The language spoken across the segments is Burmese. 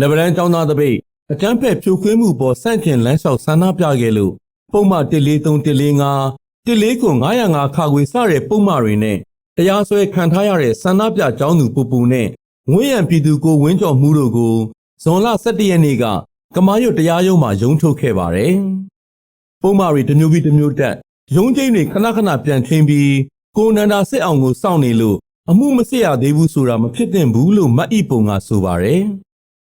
လက်ဗရန်ចောင်းသားတပိတ်အကျန်းဖက်ဖြိုခွင်းမှုပေါ်စန့်ကျင်လမ်းလျှောက်ဆန္ဒပြခဲ့လို့ပုံမှန်143 145 149 905ခါခွေစတဲ့ပုံမှန်တွေနဲ့တရားစွဲခံထားရတဲ့ဆန္ဒပြចောင်းသူပူပူနဲ့ဝင်းရံပြည်သူကိုဝင်းကြော်မှုတို့ကိုဇွန်လ17ရက်နေ့ကကမာရွတ်တရားရုံးမှာရုံးထုတ်ခဲ့ပါတယ်။ပုံမှန်တွေတစ်မျိုးပြီးတစ်မျိုးတက်ရုံးချင်းတွေခဏခဏပြန်ထင်းပြီးကိုနန္ဒာစစ်အောင်ကိုစောင့်နေလို့အမှုမစစ်ရသေးဘူးဆိုတာမဖြစ်သင့်ဘူးလို့မတ်ဤပုံကဆိုပါတယ်။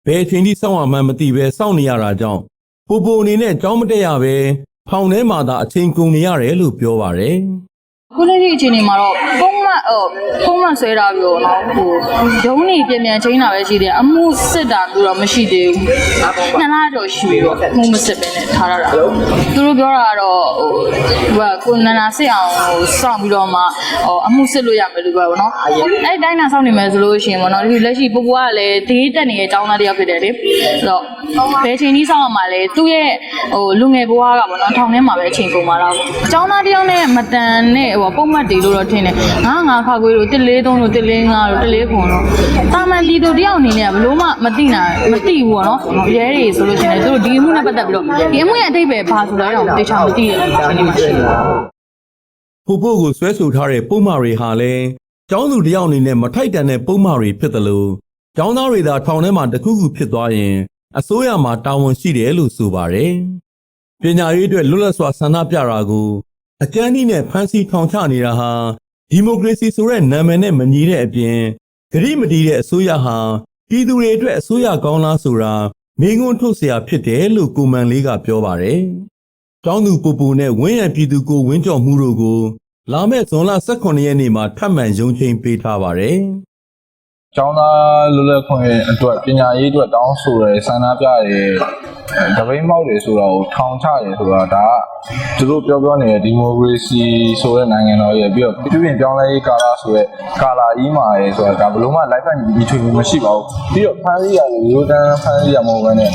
ဘယ်အချိန်ထိစောင့်ရမှန်းမသိပဲစောင့်နေရတာကြောင့်ပူပူအနေနဲ့ကြောင်းမတက်ရပဲဖောင်ထဲမှာသာအချိန်ကုန်နေရတယ်လို့ပြောပါတယ်။ ခုနေ့ဒီအချိန်ဒီမှာတော့ပုံမှန်ဟိုပုံမှန်ဆွဲတာပြီးတော့နော်ဟိုရုံးနေပြန်ပြန်ချင်းတာပဲရှိတယ်အမှုစစ်တာပြီးတော့မရှိသေးဘူးနှစ်လကျော်ရှိပြီတော့အမှုမစစ်ပဲနဲ့ထားရတာသူတို့ပြောတာကတော့ဟိုဟိုကကိုနန္ဒာစစ်အောင်ဟိုစောင့်ပြီးတော့မှဟိုအမှုစစ်လို့ရမယ်လို့ပြောပါတော့အဲ့တိုင်းနာစောင့်နေမယ်ဆိုလို့ရှိရင်ပေါ့နော်ဒီလက်ရှိပူပူကလည်းဒေးတက်နေတဲ့အကြောင်းသားတစ်ယောက်ဖြစ်တယ်လေဆိုတော့ဘယ်ချိန်ကြီးစောင့်ရမှာလဲသူ့ရဲ့ဟိုလူငယ်ဘဝကပေါ့နော်ထောင်ထဲမှာပဲအချိန်ကုန်ပါတော့အကြောင်းသားတစ်ယောက်နဲ့မတန်နဲ့ဟိုပုံမှတ်တွေလို့တော့ထင်တယ်ငါငါခါခွေးတို့143တို့145တို့145ခွန်တို့တာမန်ပြည်သူတယောက်အနေနဲ့ဘလို့မှမသိနိုင်မသိဘူးပေါ့နော်ရဲတွေဆိုလို့ရှိရင်သူတို့ဒီအမှုနဲ့ပတ်သက်ပြီးတော့ဒီအမှုရဲ့အတိတ်ပဲဘာဆိုတော့တော့တေချာမသိရဘူးဒီမှာရှိတယ်ဖို့ဖို့ကိုဆွဲဆိုထားတဲ့ပုံမှားတွေဟာလည်းကျောင်းသူတယောက်အနေနဲ့မထိုက်တန်တဲ့ပုံမှားတွေဖြစ်တယ်လို့ကျောင်းသားတွေသာထောင်ထဲမှာတစ်ခုခုဖြစ်သွားရင်အစိုးရမှာတာဝန်ရှိတယ်လို့ဆိုပါတယ်။ပညာရေးအတွက်လွတ်လပ်စွာဆန္ဒပြတာကို အကြမ်းနည်းနဲ့ဖမ်းဆီးထောင်ချနေတာဟာဒီမိုကရေစီဆိုတဲ့နာမည်နဲ့မညီတဲ့အပြင်ဂရိမတီးတဲ့အစိုးရဟာပြည်သူတွေအတွက်အစိုးရကောင်းလားဆိုတာမိငွန်းထုတ်เสียဖြစ်တယ်လို့ကိုမန်လေးကပြောပါတယ်။ ကျောင်းသူပူပူနဲ့ဝင်းရံပြည်သူကိုဝင်းကြော်မှုတို့ကိုလာမယ့်ဇွန်လ18ရက်နေ့မှာထပ်မံရုံးချိန်ပေးထားပါတယ်။ ကျောင်းသားလွတ်လပ်ခွင့်အတွက်ပညာရေးအတွက်တောင်းဆိုရဲဆန္ဒပြရဲ တပိတ်မောက်တွေဆိုတော့ထောင်ချရဲဆိုတာဒါကသူတို့ပြောပြောနေတဲ့ဒီမိုကရေစီဆိုတဲ့နိုင်ငံတော်ရဲ့ပြီးတော့ပြည်ပြင်ပြောင်းလဲရေးကာလဆိုတဲ့ကာလကြီးမှာရဲဆိုတာဒါဘယ်လို့မှ live ဖန်ပြီးထွေမရှိပါဘူးပြီးတော့ဖန်စီရတယ်ရိုးတန်းဖန်စီရမဟုတ်ဘဲနဲ့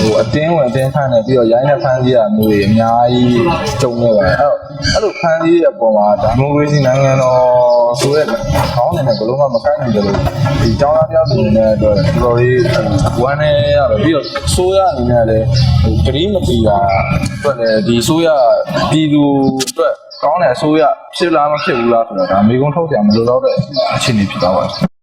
ဟိုအတင်းဝင်အတင်းဖန်တယ်ပြီးတော့ရိုင်းနဲ့ဖန်စီရမျိုးတွေအများကြီးကြုံနေပါတယ်အဲ့တော့အဲ့လိုဖန်စီရပုံမှာဒါဒီမိုကရေစီနိုင်ငံတော်ဆို တဲ့ခေါင်းနေနဲ့ဘယ်လို့မှမကိုင်းနိုင်ကြလို့ဒီကျောင်းသားပြောသူတွေနဲ့တော့တော်တော်လေးဝမ်းနေရတယ်ပြီးတော့ဆိုးရအနေနဲ့လည်းဟိုဂရီးမတီတာအတွက်လည်းဒီဆိုးရပြည်သူအတွက်ကောင်းတဲ့အဆိုးရဖြစ်လားမဖြစ်ဘူးလားဆိုတော့ဒါအမေကုန်းထုတ်ကြမလို့တော့တဲ့အခြေအနေဖြစ်သွားပါတယ်